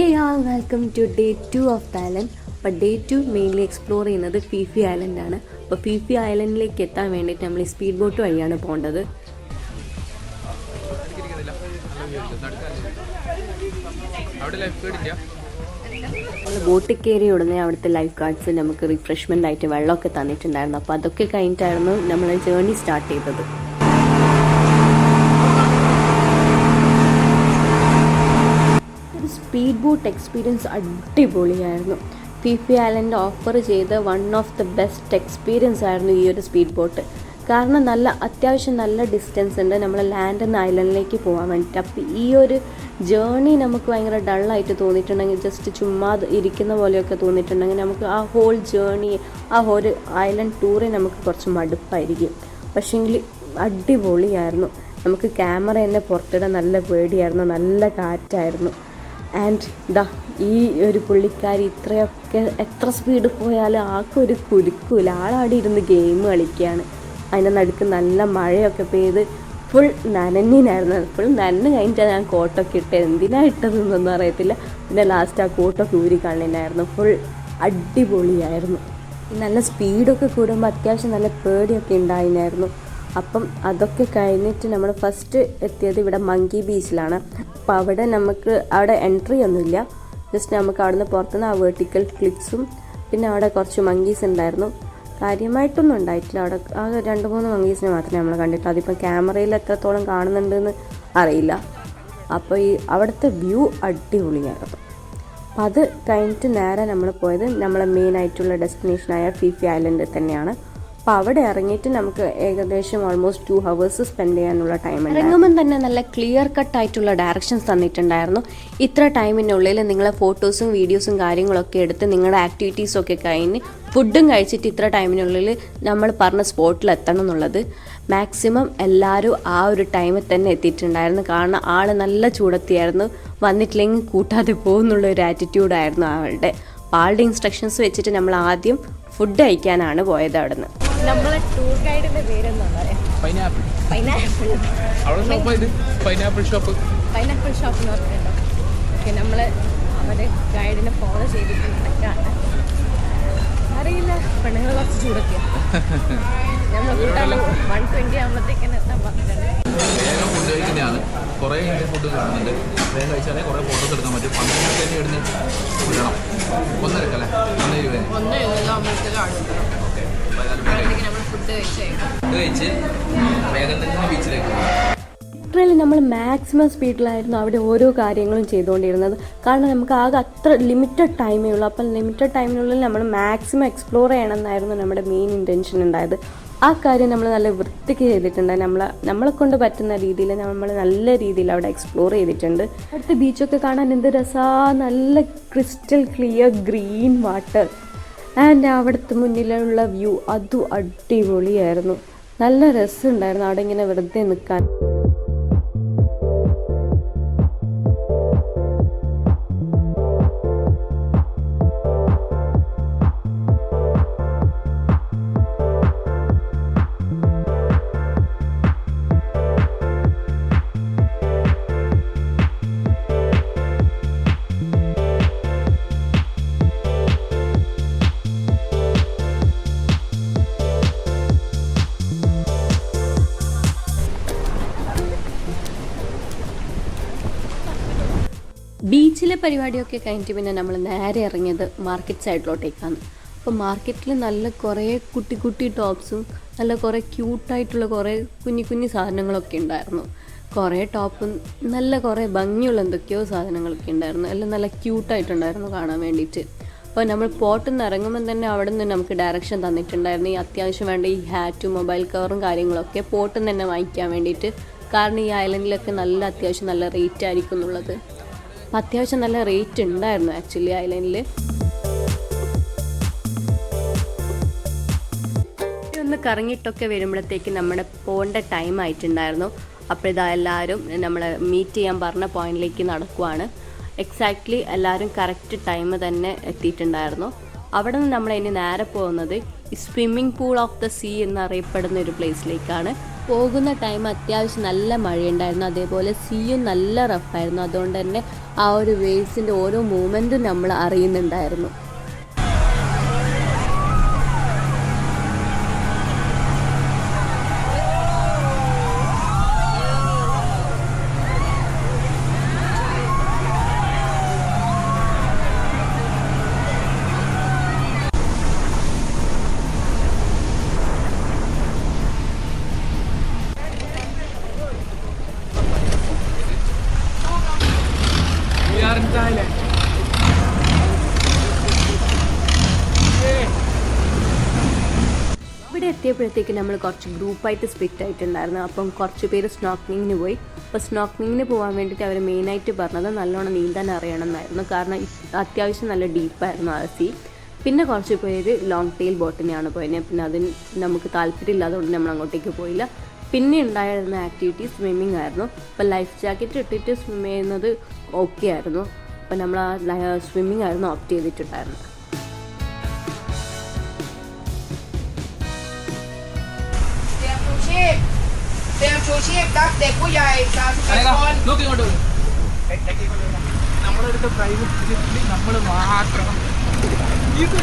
Hey all welcome to day two of the island അപ്പോൾ day two mainly explore ചെയ്യുന്നത് Phi Phi island ആണ്. അപ്പോൾ Phi ഐലൻഡിലേക്ക് എത്താൻ വേണ്ടിയിട്ട് നമ്മൾ ഈ സ്പീഡ് ബോട്ട് വഴിയാണ് പോകേണ്ടത്. ബോട്ട് നമ്മൾ ബോട്ടിൽ കയറി ഉടനെ അവിടുത്തെ ലൈഫ് ഗാർഡ്സ് നമുക്ക് റിഫ്രഷ്മെന്റ് ആയിട്ട് വെള്ളമൊക്കെ തന്നിട്ടുണ്ടായിരുന്നു. അപ്പോൾ അതൊക്കെ കഴിഞ്ഞിട്ടായിരുന്നു നമ്മൾ ജേർണി സ്റ്റാർട്ട് ചെയ്തത് ഒരു സ്പീഡ് ബോട്ട് എക്സ്പീരിയൻസ് അടിപൊളിയായിരുന്നു. ഫിഫി ഐലൻഡ് ഓഫർ ചെയ്ത one of the best experience ആയിരുന്നു ഈ ഒരു സ്പീഡ് ബോട്ട് കാരണം നല്ല അത്യാവശ്യം നല്ല ഡിസ്റ്റൻസ് ഉണ്ട് നമ്മൾ ലാൻഡ് എന്ന ഐലൻഡിലേക്ക് പോകാൻ വേണ്ടിയിട്ട്. അപ്പോൾ ഈ ഒരു ജേർണി നമുക്ക് ഭയങ്കര ഡള്ളായിട്ട് തോന്നിയിട്ടുണ്ടെങ്കിൽ ജസ്റ്റ് ചുമ്മാ ഇരിക്കുന്ന പോലെയൊക്കെ തോന്നിയിട്ടുണ്ടെങ്കിൽ നമുക്ക് ആ ഹോൾ ജേർണി ആ ഒരു ഐലൻഡ് ടൂറെ നമുക്ക് കുറച്ച് മടുപ്പായിരിക്കും. പക്ഷേങ്കിൽ അടിപൊളിയായിരുന്നു. നമുക്ക് ക്യാമറ തന്നെ പുറത്തിടാൻ നല്ല പേടിയായിരുന്നു നല്ല കാറ്റായിരുന്നു. ആൻഡ് ദാ ഈ ഒരു പുള്ളിക്കാരി ഇത്രയൊക്കെ എത്ര സ്പീഡ് പോയാലും ആൾക്കൊരു കുലുക്കൂല ആളവിടെ ഇരുന്ന് ഗെയിം കളിക്കുകയാണ്. അതിന്റെ നടുക്ക് നല്ല മഴയൊക്കെ പെയ്ത് ഫുൾ നനഞ്ഞിനായിരുന്നു. ഫുൾ നനഞ്ഞ് കഴിഞ്ഞിട്ടാണ് ഞാൻ കോട്ടൊക്കെ ഇട്ടത് എന്തിനാണ് ഇട്ടതെന്നൊന്നും അറിയത്തില്ല. പിന്നെ ലാസ്റ്റ് ആ കോട്ടൊക്കെ ഊരി കണ്ണിനായിരുന്നു ഫുൾ അടിപൊളിയായിരുന്നു. നല്ല സ്പീഡൊക്കെ കൂടുമ്പോൾ അത്യാവശ്യം നല്ല പേടിയൊക്കെ ഉണ്ടായിരുന്നു അപ്പം അതൊക്കെ കഴിഞ്ഞിട്ട് നമ്മൾ ഫസ്റ്റ് എത്തിയത് ഇവിടെ മങ്കി ബീച്ചിലാണ് അപ്പോൾ അവിടെ നമുക്ക് അവിടെ എൻട്രി ഒന്നുമില്ല. ജസ്റ്റ് നമുക്ക് അവിടുന്ന് പുറത്തുനിന്ന് ആ വേർട്ടിക്കൽ ക്ലിപ്സും പിന്നെ അവിടെ കുറച്ച് മങ്കീസ് ഉണ്ടായിരുന്നു. കാര്യമായിട്ടൊന്നും ഉണ്ടായിട്ടില്ല. അവിടെ ആ രണ്ട് മൂന്ന് മങ്കീസിനെ മാത്രമേ നമ്മൾ കണ്ടിട്ടുള്ളൂ. അതിപ്പം ക്യാമറയിൽ എത്രത്തോളം കാണുന്നുണ്ടെന്ന് അറിയില്ല. അപ്പോൾ ഈ അവിടുത്തെ വ്യൂ അടിപൊളിയായിരുന്നു. അപ്പോൾ അത് കഴിഞ്ഞിട്ട് നേരെ നമ്മൾ പോയത് നമ്മളെ മെയിൻ ആയിട്ടുള്ള ഡെസ്റ്റിനേഷനായ ഫിഫി ഐലൻഡ് തന്നെയാണ്. അപ്പോൾ അവിടെ ഇറങ്ങിയിട്ട് നമുക്ക് ഏകദേശം ഓൾമോസ്റ്റ് ടു ഹവേഴ്സ് സ്പെൻഡ് ചെയ്യാനുള്ള ടൈം ഇറങ്ങുമ്പം തന്നെ നല്ല ക്ലിയർ കട്ട് ആയിട്ടുള്ള ഡയറക്ഷൻസ് തന്നിട്ടുണ്ടായിരുന്നു. ഇത്ര ടൈമിനുള്ളിൽ നിങ്ങളെ ഫോട്ടോസും വീഡിയോസും കാര്യങ്ങളൊക്കെ എടുത്ത് നിങ്ങളുടെ ആക്ടിവിറ്റീസൊക്കെ കഴിഞ്ഞ് ഫുഡും കഴിച്ചിട്ട് ഇത്ര ടൈമിനുള്ളിൽ നമ്മൾ പറഞ്ഞ സ്പോട്ടിൽ എത്തണം എന്നുള്ളത്. മാക്സിമം എല്ലാവരും ആ ഒരു ടൈമിൽ തന്നെ എത്തിയിട്ടുണ്ടായിരുന്നു. കാരണം ആൾ നല്ല ചൂടത്തിയായിരുന്നു. വന്നിട്ടില്ലെങ്കിൽ കൂട്ടാതെ പോകുന്നുള്ള ഒരു ആറ്റിറ്റ്യൂഡായിരുന്നു ആളുടെ. ആളുടെ ഇൻസ്ട്രക്ഷൻസ് വെച്ചിട്ട് നമ്മൾ ആദ്യം ഫുഡ് കഴിക്കാനാണ് പോയത് അവിടുന്ന്. നമ്മളെ ടൂർ ഗൈഡിന്റെ പേരെന്താണ് പറയാ. പൈനാപ്പിൾ പൈനാപ്പിൾ അവിടെ ഷോപ്പ് ഇത്? പൈനാപ്പിൾ ഷോപ്പ് പൈനാപ്പിൾ ഷോപ്പ് എന്ന് പറഞ്ഞിട്ടുണ്ടോ? ഓക്കെ നമ്മൾ അവരെ ഗൈഡിനെ ഫോളോ ചെയ്തിട്ട് നടക്കാണ് അറിയില്ല പെണ്ണുങ്ങൾ കുറച്ച് ചൂടൊക്കെയാ നമ്മൾ കൂട്ടാൻ വൺ ട്വന്റി ആകുമ്പോഴത്തേക്കാണ് എത്താൻ പറഞ്ഞിട്ടുണ്ട്. കഴിക്കുന്നതാണ്. കുറേ ഇന്ത്യൻ ഫുഡ് കാണുന്നുണ്ട്. വേഗം കഴിച്ചാലേ കുറേ ഫോട്ടോസ് എടുക്കാൻ പറ്റും. പന്ത്രണ്ട് തന്നെ ഇവിടുന്ന് വിടണം ഒന്നരക്കല്ലേ? ഒന്നേ രൂപ ഒന്ന് എഴുതാകുമ്പോഴത്തേക്കും ലിറ്ററലി നമ്മൾ മാക്സിമം സ്പീഡിലായിരുന്നു അവിടെ ഓരോ കാര്യങ്ങളും ചെയ്തുകൊണ്ടിരുന്നത്. കാരണം നമുക്ക് ആകെ അത്ര ലിമിറ്റഡ് ടൈമേ ഉള്ളൂ. അപ്പം ലിമിറ്റഡ് ടൈമിനുള്ളിൽ നമ്മൾ മാക്സിമം എക്സ്പ്ലോർ ചെയ്യണമെന്നായിരുന്നു നമ്മുടെ മെയിൻ ഇന്റൻഷൻ ഉണ്ടായത്. ആ കാര്യം നമ്മൾ നല്ല വൃത്തിക്ക് ചെയ്തിട്ടുണ്ട്. നമ്മൾ നമ്മളെ കൊണ്ട് പറ്റുന്ന രീതിയിൽ നമ്മൾ നല്ല രീതിയിൽ അവിടെ എക്സ്പ്ലോർ ചെയ്തിട്ടുണ്ട്. അടുത്ത ബീച്ചൊക്കെ കാണാൻ എന്ത് രസാ. നല്ല crystal clear green water and അവിടുത്തെ മുന്നിലുള്ള വ്യൂ അതും അടിപൊളിയായിരുന്നു. നല്ല രസമുണ്ടായിരുന്നു അവിടെ ഇങ്ങനെ വെറുതെ നിൽക്കാൻ ബീച്ചിലെ പരിപാടിയൊക്കെ കഴിഞ്ഞിട്ട് പിന്നെ നമ്മൾ നേരെ ഇറങ്ങിയത് മാർക്കറ്റ് സൈഡിലോട്ടേക്കാണ് അപ്പോൾ മാർക്കറ്റിൽ നല്ല കുറേ കുട്ടി കുട്ടി ടോപ്സും നല്ല കുറേ ക്യൂട്ടായിട്ടുള്ള കുറേ കുഞ്ഞു കുഞ്ഞു സാധനങ്ങളൊക്കെ ഉണ്ടായിരുന്നു. കുറേ ടോപ്പും നല്ല കുറേ ഭംഗിയുള്ള എന്തൊക്കെയോ സാധനങ്ങളൊക്കെ ഉണ്ടായിരുന്നു. എല്ലാം നല്ല ക്യൂട്ടായിട്ടുണ്ടായിരുന്നു കാണാൻ വേണ്ടിയിട്ട്. അപ്പോൾ നമ്മൾ പോട്ടിൽ നിന്ന് ഇറങ്ങുമ്പോൾ തന്നെ അവിടെ നിന്ന് നമുക്ക് ഡയറക്ഷൻ തന്നിട്ടുണ്ടായിരുന്നു. ഈ അത്യാവശ്യം വേണ്ട ഈ ഹാറ്റും മൊബൈൽ കവറും കാര്യങ്ങളൊക്കെ പോട്ടിൽ നിന്ന് തന്നെ വാങ്ങിക്കാൻ വേണ്ടിയിട്ട്. കാരണം ഈ ഐലൻഡിലൊക്കെ നല്ല അത്യാവശ്യം നല്ല റേറ്റ് ആയിരിക്കും എന്നുള്ളത്. അപ്പം അത്യാവശ്യം നല്ല റേറ്റ് ഉണ്ടായിരുന്നു ആക്ച്വലി ഐലൈനിൽ ഒന്ന് കറങ്ങിയിട്ടൊക്കെ വരുമ്പോഴത്തേക്ക് നമ്മുടെ പോകേണ്ട ടൈം ആയിട്ടുണ്ടായിരുന്നു. അപ്പോൾ ഇതാ എല്ലാവരും നമ്മളെ മീറ്റ് ചെയ്യാൻ പറഞ്ഞ പോയിന്റിലേക്ക് നടക്കുവാണ്. എക്സാക്ട്ലി എല്ലാവരും കറക്റ്റ് ടൈം തന്നെ എത്തിയിട്ടുണ്ടായിരുന്നു. അവിടെ നിന്ന് നമ്മൾ ഇനി നേരെ പോകുന്നത് swimming pool of the sea എന്നറിയപ്പെടുന്ന ഒരു പ്ലേസിലേക്കാണ് പോകുന്ന ടൈം അത്യാവശ്യം നല്ല മഴയുണ്ടായിരുന്നു. അതേപോലെ സീയും നല്ല റഫായിരുന്നു അതുകൊണ്ട് തന്നെ ആ ഒരു വേവ്സിന്റെ ഓരോ മൂമെന്റും നമ്മൾ അറിയുന്നുണ്ടായിരുന്നു. Are. ഇവിടെ എത്തിയപ്പോഴത്തേക്ക് നമ്മൾ കുറച്ച് ഗ്രൂപ്പായിട്ട് സ്പ്ലിറ്റ് ആയിട്ടുണ്ടായിരുന്നു. അപ്പം കുറച്ച് പേര് സ്നോക്കിങ്ങിന് പോയി. അപ്പോൾ സ്നോക്ലിങ്ങിന് പോകാൻ വേണ്ടിയിട്ട് അവർ മെയിനായിട്ട് പറഞ്ഞത് നല്ലോണം നീന്താൻ അറിയണം എന്നായിരുന്നു കാരണം അത്യാവശ്യം നല്ല ഡീപ്പായിരുന്നു ആ സീ പിന്നെ കുറച്ച് പേര് ലോങ് ടെയിൽ ബോട്ടിനെയാണ് പോയത് പിന്നെ അതിന് നമുക്ക് താല്പര്യമില്ലാത്തതുകൊണ്ട് നമ്മൾ അങ്ങോട്ടേക്ക് പോയില്ല. പിന്നെ ഉണ്ടായിരുന്ന ആക്ടിവിറ്റി സ്വിമ്മിംഗ് ആയിരുന്നു. അപ്പോൾ ലൈഫ് ജാക്കറ്റ് ഇട്ടിട്ട് സ്വിം ചെയ്യുന്നത് ഓക്കെ ആയിരുന്നു. അപ്പോൾ നമ്മൾ ആ സ്വിമ്മിംഗ് ആയിരുന്നു ഓപ്റ്റ് ചെയ്തിട്ടുണ്ടായിരുന്നത്. നമ്മളെടുത്ത പ്രൈവറ്റ് ജെറ്റിൽ നമ്മൾ മാത്രം ഇത്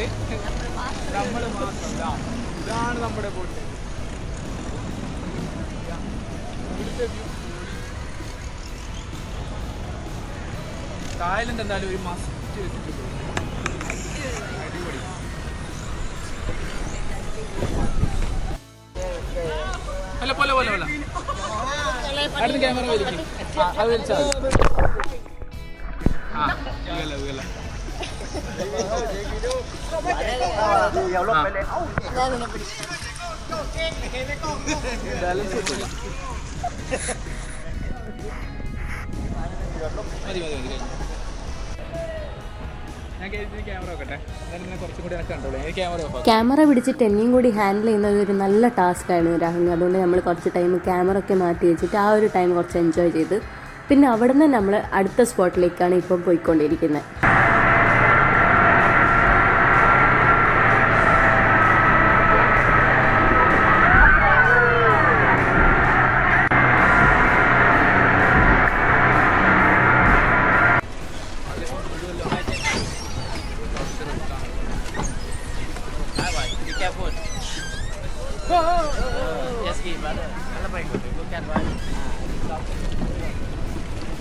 ഈ ബോട്ടിൽ നമ്മൾ മാത്രം ഇതാണ് നമ്മുടെ ബോട്ട് ഇവിടുത്തെ എന്തായാലും ഒരു മസ്റ്റ് വെച്ചിട്ട് അല്ല പോലെ ക്യാമറ ആ, ക്യാമറ വെക്കട്ടെ എന്നാലും കൂടി പിടിച്ചിട്ട് എന്നെയും കൂടി ഹാൻഡിൽ ചെയ്യുന്നത് ഒരു നല്ല ടാസ്ക് ആയിരുന്നു രാഹുൽ. അതുകൊണ്ട് നമ്മൾ കുറച്ച് ടൈം ക്യാമറ ഒക്കെ മാറ്റി വെച്ചിട്ട് ആ ഒരു ടൈം കുറച്ച് എൻജോയ് ചെയ്ത്. പിന്നെ അവിടെ നിന്ന് നമ്മൾ അടുത്ത സ്പോട്ടിലേക്കാണ് ഇപ്പം പോയിക്കൊണ്ടിരിക്കുന്നത്.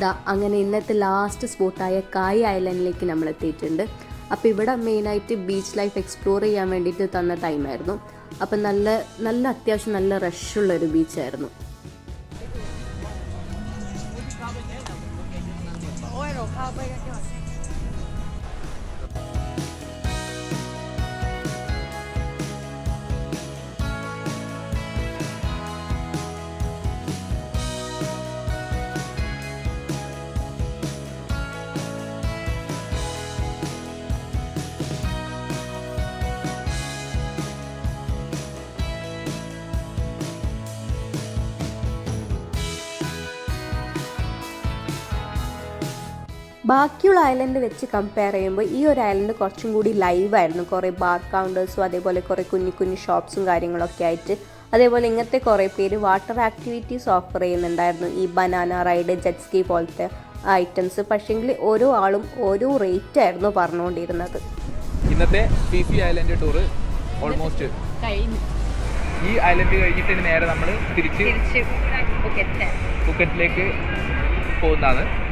ദാ അങ്ങനെ ഇന്നത്തെ ലാസ്റ്റ് സ്പോട്ടായ കായ് ഐലൻഡിലേക്ക് നമ്മൾ എത്തിയിട്ടുണ്ട്. അപ്പോൾ ഇവിടെ മെയിനായിട്ട് ബീച്ച് ലൈഫ് എക്സ്പ്ലോർ ചെയ്യാൻ വേണ്ടിയിട്ട് തന്ന ടൈമായിരുന്നു അപ്പം നല്ല നല്ല അത്യാവശ്യം നല്ല റഷുള്ള ഒരു ബീച്ചായിരുന്നു ബാക്കിയുള്ള ഐലൻഡ് വെച്ച് കമ്പയർ ചെയ്യുമ്പോൾ ഈ ഒരു ഐലൻഡ് കുറച്ചും കൂടി ലൈവായിരുന്നു കുറേ ബാർ കൗണ്ടേഴ്സും അതേപോലെ കുറേ കുഞ്ഞു കുഞ്ഞു ഷോപ്സും കാര്യങ്ങളൊക്കെ ആയിട്ട്. അതേപോലെ ഇങ്ങനത്തെ കുറേ പേര് വാട്ടർ ആക്ടിവിറ്റീസ് ഓഫർ ചെയ്യുന്നുണ്ടായിരുന്നു. ഈ ബനാന റൈഡ് ജെറ്റ് സ്കി പോലത്തെ ഐറ്റംസ് പക്ഷേങ്കിൽ ഓരോ ആളും ഓരോ റേറ്റ് ആയിരുന്നു പറഞ്ഞുകൊണ്ടിരുന്നത്. ഇന്നത്തെ ഫിഫി ഐലൻഡ് ടൂർ ഓൾമോസ്റ്റ് കഴിഞ്ഞു. ഈ ഐലൻഡ് കഴിഞ്ഞിട്ട് നേരെ നമ്മൾ തിരിച്ച് പോകുന്നതാണ്.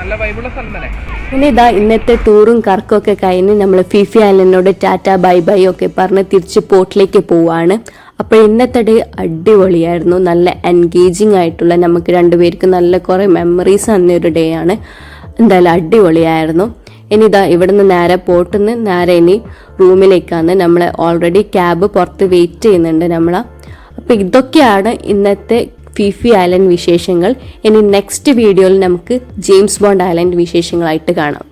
നല്ല വൈബുള്ള സ്ഥലം തന്നെ ഇതാ ഇന്നത്തെ ടൂറും കറക്കും ഒക്കെ കഴിഞ്ഞ് നമ്മൾ ഫിഫി ആലനോട് ടാറ്റ ബൈ ബൈ ഒക്കെ പറഞ്ഞ് തിരിച്ച് പോർട്ടിലേക്ക് പോവാണ്. അപ്പോൾ ഇന്നത്തെ ഡേ അടിപൊളിയായിരുന്നു. നല്ല എൻഗേജിങ് ആയിട്ടുള്ള നമുക്ക് രണ്ടുപേർക്ക് നല്ല കുറേ മെമ്മറീസ് തന്നൊരു ഡേ ആണ്. എന്തായാലും അടിപൊളിയായിരുന്നു. ഇനി ഇതാ ഇവിടുന്ന് നേരെ പോട്ടുന്ന് നേരെ ഇനി റൂമിലേക്കാണ്. നമ്മൾ ഓൾറെഡി ക്യാബ് പുറത്ത് വെയിറ്റ് ചെയ്യുന്നുണ്ട് നമ്മളെ. അപ്പോൾ ഇതൊക്കെയാണ് ഇന്നത്തെ ഫിഫി ഐലൻഡ് വിശേഷങ്ങൾ. ഇനി നെക്സ്റ്റ് വീഡിയോയിൽ നമുക്ക് ജെയിംസ് ബോണ്ട് ഐലൻഡ് വിശേഷങ്ങളായിട്ട് കാണാം.